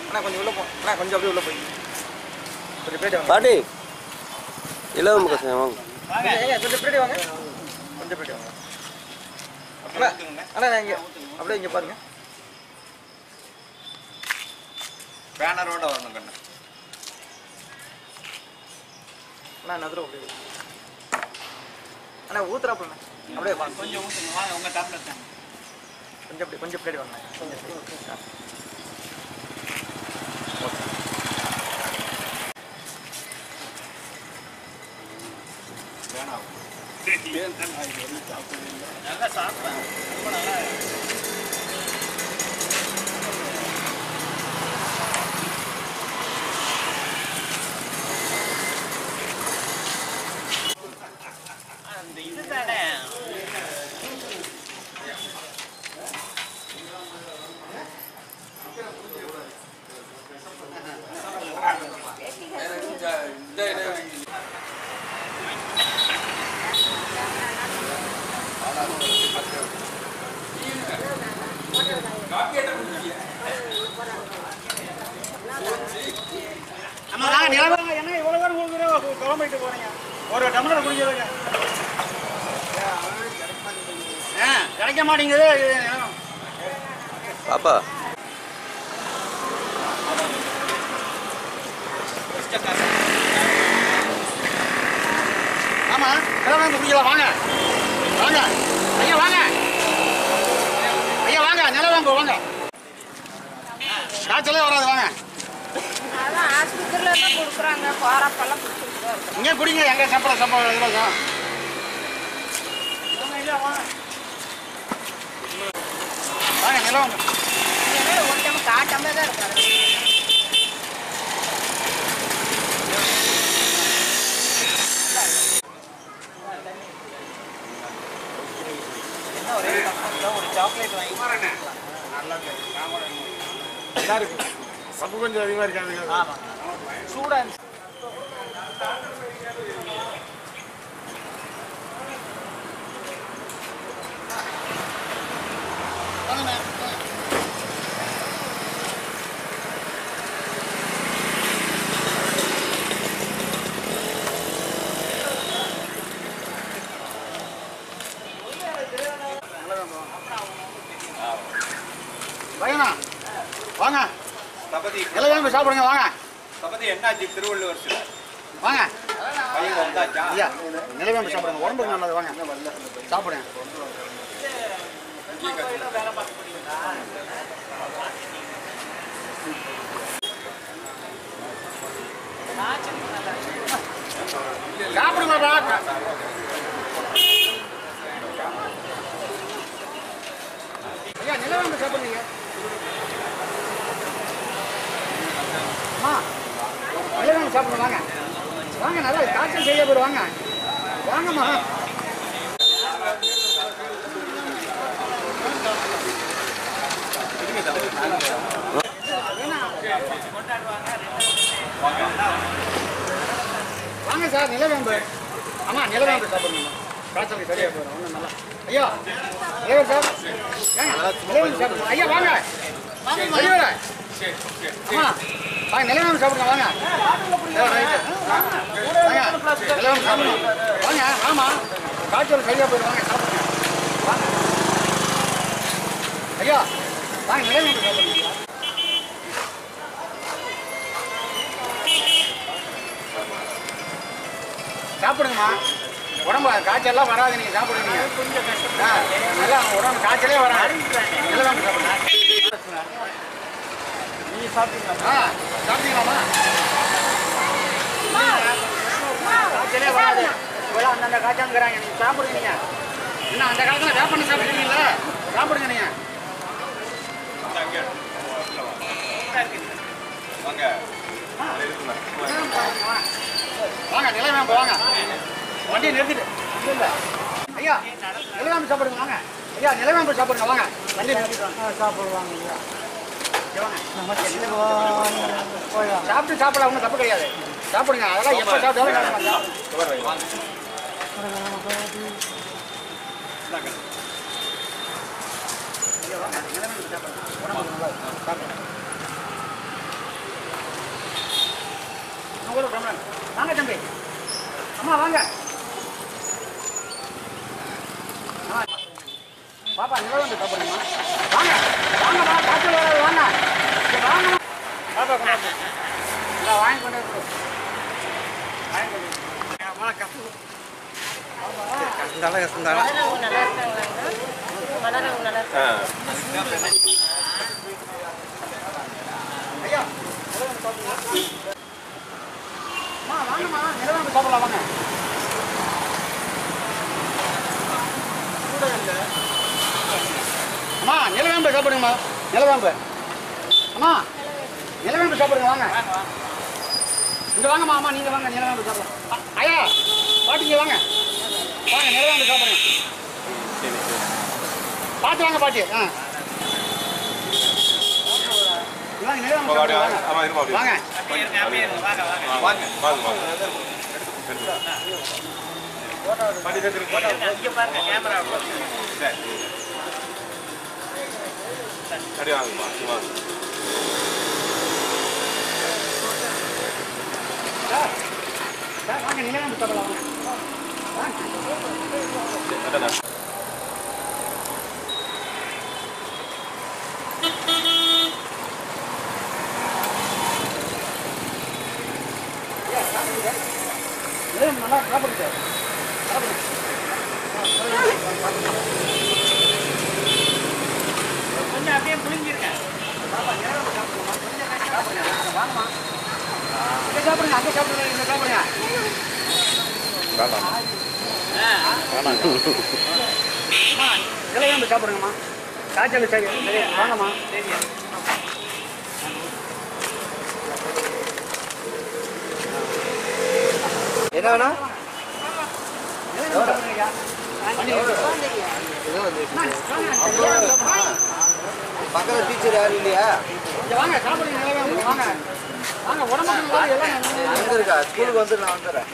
அண்ணா கொஞ்சம் உள்ள போ அண்ணா கொஞ்சம் பிளேட் வாங்க. கொஞ்சம் பிளேட் வாங்க. அண்ணா இங்க அப்படியே இங்க பாருங்க. பேனரோட வரணும் கண்ணு. அண்ணா நதுரம் அப்படியே அண்ணா ஊத்துறாப்புல அப்படியே கொஞ்சம் ஊற்றுங்க வாங்க உங்கள் தாங்க. கொஞ்சம் அப்படி கொஞ்சம் பிளேட் வாங்க. கொஞ்சம் அப்படியே. ஆ. நல்லா சாப்பிட்டேன் ரொம்ப நல்லா அந்த ஒரு டம்ளர் குடிக்கிறதுங்க ஆ கிடைக்க மாட்டேங்குது. நிலம். பாப்பா. ஆமா கிளம்பி குடிக்கலாம். வாங்க. வாங்க. ஐயா வாங்க. ஐயா வாங்க. நிலவாங்க வாங்க காய்ச்சலே வராது வாங்க. அதான் ஆஸ்பத்திரியில தான் கொடுக்குறாங்க. தான் இருக்கிறோம் இங்கே குடிங்க எங்க சம்பளம் சம்பளம் இலவசம் வாங்க ஐயா வாங்க ஒருத்தவங்க காட்டாம தான் இருக்காரு என்ன ஒரே கம்பெனியில் ஒரு சாக்லேட் வாங்கி நல்லா இருக்கு. சப்பு கொஞ்சம் அதிகமாக இருக்காது. சூடாக இருந்துச்சு பையனா வாங்க தபதி நிலவேம்பு சாப்பிடுங்க வாங்க. என்னாச்சு? திருவள்ளுவர் சிலை வாங்க. ஐயா நிலவேம்பு சாப்பிடுங்க. உடம்புக்கு நல்லது? வாங்க. சாப்பிடுங்க. சாப்பிடுங்கப்பா ஐயா நிலவேம்பு சாப்பிடுங்க அம்மா நிலவேம்பு சாப்பிடுங்க வாங்க. வாங்க நல்லா காய்ச்சல் செய்ய போய் வாங்க. வாங்கம்மா. வாங்க சார் நிலவேம்பு. அம்மா நிலவேம்பு சாப்பிடுங்க. காய்ச்சல் சரியா போயிடும் ஒன்றும் நல்லா. ஐயா டிரைவர் சார் ஏங்க ஐயா வாங்க. அம்மா. வாங்க நிலவேம்பு சாப்பிடுங்க வாங்க. ஏ, வாங்க சாப்பிடுங்க. வாங்க ஆமாம் காய்ச்சல் சரியாக போயிடும். வாங்க சாப்பிடுங்க. வாங்க. ஐயா வாங்க நிலவேம்பு சாப்பிடுங்க. சாப்பிடுங்கம்மா. உடம்பு காய்ச்சல்லாம் வராது நீங்கள் சாப்பிடுங்க. ஆ, நல்லா உடம்பு காய்ச்சலே வராது. நிலவேம்பு சாப்பிடுங்க. நீ சாப்பிட்டீங்களா ஆ சாப்பிட்டீங்களாம்மா காய்ச்சலே வராது இப்போலாம் அந்தந்த காய்ச்சாங்கிறாங்க நீங்க சாப்பிடுங்க நீங்க இன்னும் அந்த காலத்துல வேப்பண்ண சாப்பிடுறீங்களா சாப்பிடுங்க நீங்க வாங்க வாங்க நிலவேம்பு வாங்க வண்டியை நிறுத்திட்டு இல்ல ஐயா நிலவேம்பு சாப்பிடுங்க வாங்க ஐயா நிலவேம்பு சாப்பிடுங்க வாங்க தண்ணி சாப்பிடுவாங்க சாப்பிட்டு சாப்பிடலாம் ஒன்றும் தப்பு கிடையாது. சாப்பிடுங்க அதெல்லாம் எப்போ சாப்பிட்டாலும். வாங்க தம்பி. அம்மா வாங்க. பாப்பா நிலவந்து சாப்பிடுங்கம்மா வாங்க வாங்கம்மா காய்ச்சல் வராது வாங்க இங்க வாங்கம்மா பாப்பா கொண்டாந்து இல்லை வாங்கி கொண்டு வந்து கொடு. வாங்கி கொண்டு வந்து. அம்மா வாங்கம்மா நிலவந்து சாப்பிடலாம் வாங்க அம்மா நிலவேம்பு சாப்பிடுங்கம்மா நிலவேம்பு அம்மா நிலவேம்பு சாப்பிடுங்க வாங்க. இங்க வாங்கம்மா அம்மா நீங்க வாங்க நிலவேம்பு சாப்பிடலாம் அ- ஐயா பாட்டி இங்க வாங்க வாங்க நிலவேம்பு சாப்பிடுங்க. பாத்து வாங்க பாட்டி. ஆ. இங்க வாங்க சாப்பிடுங்க வாங்க வாங்க சார் சார் வாங்க நிலவேம்பு சாப்பிடலாம் வாங்க. நிலவேம்பு நல்லா சாப்பிடுங்க சார் சாப்பிடுங்க கொஞ்சம் அப்படியே வாங்கம்மா சாப்பிடுங்க அங்கே சாப்பிடுங்க இங்கே சாப்பிடுங்க அம்மா, இலையாம்பு சாப்பிடுங்கம்மா காய்ச்சல் சரி சரி வாங்கம்மா என்ன வேணா பக்கத்தில் டீச்சர் யாரும் இல்லையா வாங்க சாப்பிடுங்க இலையாம்பு வாங்க. வாங்க. உடம்புக்கு எல்லாம் நல்லது. எங்க இருக்கா ஸ்கூலுக்கு வந்து நான் வந்துடுறேன்